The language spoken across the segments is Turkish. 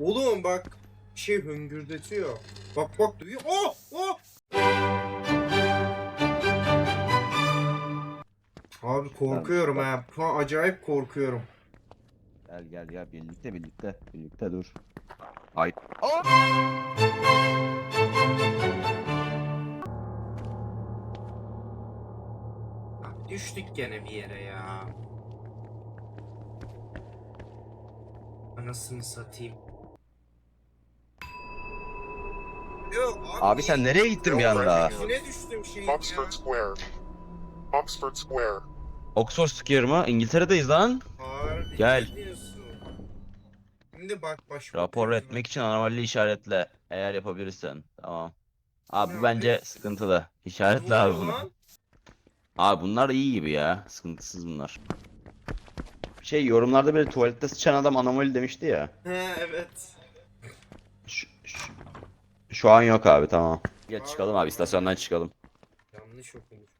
Oğlum bak şey hüngürdetiyor. Bak bak duyuyor. Oh oh. Abi korkuyorum ha. Şu an acayip korkuyorum. Gel gel gel birlikte birlikte birlikte dur. Ay. Abi düştük gene bir yere ya. Anasını satayım. Yok Abi sen nereye gittin bir anda? Düştüm ya. Oxford Square. Oxford Square. Oxford Square mı? İngiltere'deyiz lan. Harbi Gel. diyorsun? Şimdi bak baş Rapor etmek için anomali işaretle. Eğer yapabilirsen. Tamam. Abi bu Ne bence sıkıntılı. İşaretle abi bunu. Lan. Abi bunlar iyi gibi ya. Sıkıntısız bunlar. Şey yorumlarda böyle tuvalette sıçan adam anomali demişti ya. He evet. Şu, şu, şu an yok abi tamam. Gel çıkalım abi istasyondan çıkalım. Yanlış okumuş.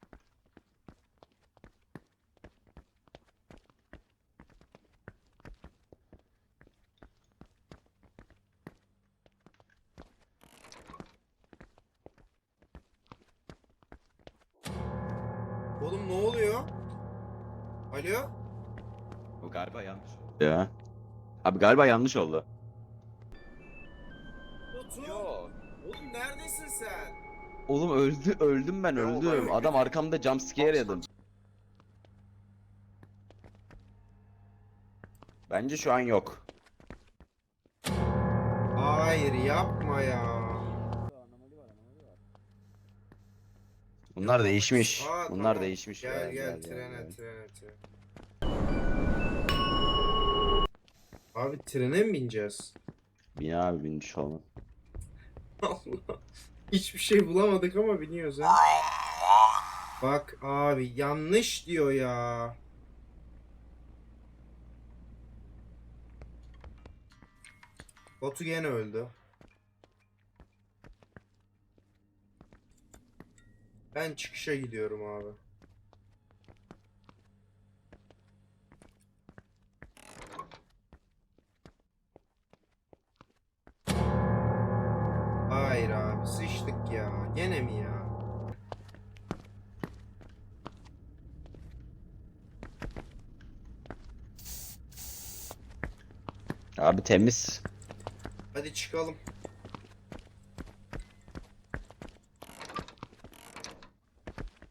Oğlum ne oluyor? Alo? Bu galiba yanlış oldu. Ya. Abi galiba yanlış oldu. Otur. Oğlum neredesin sen? Oğlum öldü öldüm ben öldüm. Adam arkamda jumpscare yedim. Bence şu an yok. Hayır yapma ya. Bunlar değişmiş. Aa, Bunlar tamam. değişmiş. Gel gel, trene trene trene. Abi trene mi bineceğiz? Bin abi binmiş olma. Allah. Hiçbir şey bulamadık ama biniyoruz ha. Bak abi yanlış diyor ya. Batu gene öldü. Ben çıkışa gidiyorum abi. Gene mi ya? Abi temiz. Hadi çıkalım.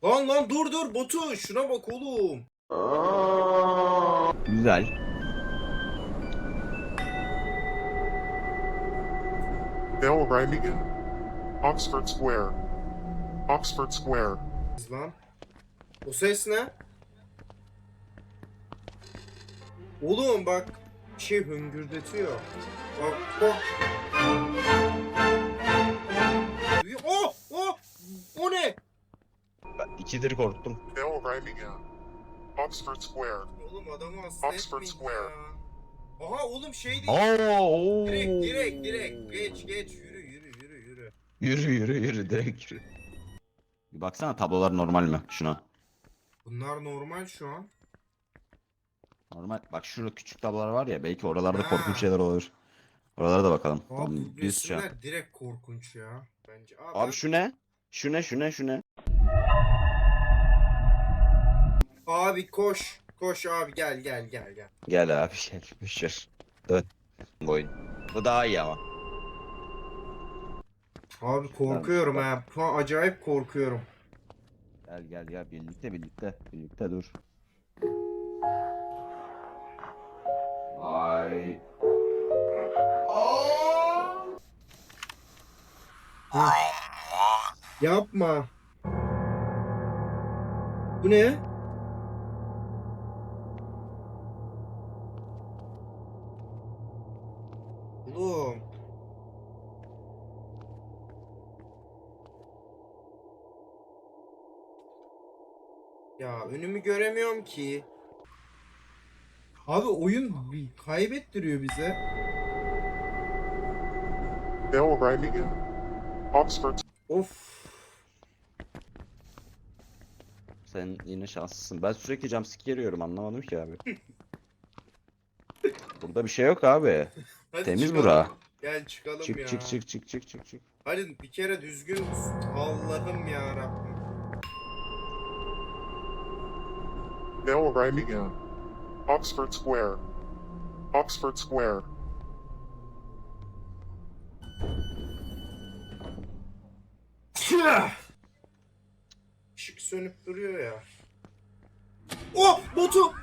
Lan lan dur dur Batu şuna bak oğlum. Güzel. Bell Rheinigen. Oxford Square. Oxford Square. Lan. O ses ne? Oğlum bak şey hüngürdetiyor. Bak bak. Oh oh o ne? Ben ikidir korktum. Bell Rheinigen. Oxford Square. Oğlum adamı hasta Oxford Square. ya. Aha oğlum şey değil. Oo, oo. Direkt direkt direkt geç geç yürü. Yürü yürü direkt yürü. Bir baksana tablolar normal mi? Şuna. Bunlar normal şu an. Normal. Bak şurada küçük tablolar var ya belki oralarda Ha. korkunç şeyler olur. Oralara da bakalım. Abi Tamam, bu düz şu an. resimler direkt korkunç ya. Bence. Aa, Abi ben- şu ne? Şu ne? Şu ne? Şu ne? Abi koş. Koş abi gel gel gel gel. Gel abi gel. Boşver. Dön. Bu oyun. Bu daha iyi ama. Abi korkuyorum ha. Şu an acayip korkuyorum. Gel gel gel birlikte birlikte birlikte dur. Ay. Yapma. Bu ne? Oğlum. Ya önümü göremiyorum ki. Abi oyun bir kaybettiriyor bize. Bell Rheinigen. Oxford Of. Sen yine şanslısın. Ben sürekli jumpscare yiyorum anlamadım ki abi. Burada bir şey yok abi. Hadi Temiz çıkalım. bura. Gel çıkalım Çık ya. çık çık çık çık çık çık. Hadi bir kere düzgün Allah'ım ya Rabbim. Arriving in Oxford Square. Oxford Square. Işık sönüp duruyor ya. Oh botu.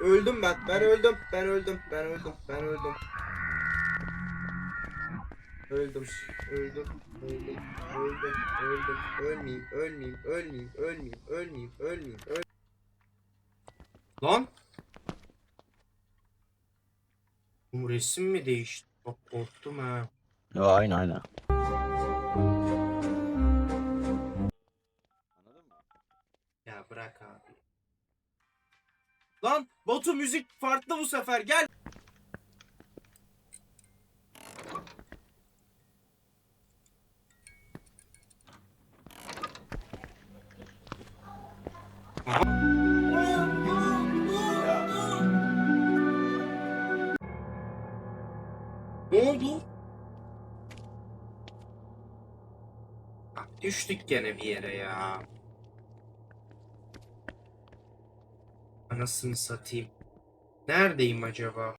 Öldüm ben. Ben öldüm. Ben öldüm. Ben öldüm. Ben öldüm. Öldüm. Öldüm. Öldüm. Öldüm. Öldüm. Ölmeyeyim. Ölmeyeyim. Ölmeyeyim. Ölmeyeyim. Ölmeyeyim. Ölmeyeyim. Öl Lan. Bu resim mi değişti? Bak korktum ha. Ya aynı aynı. Ya bırak abi. Lan Batu müzik farklı bu sefer gel. Ne Ah, Düştük gene bir yere ya. Anasını satayım. Neredeyim acaba?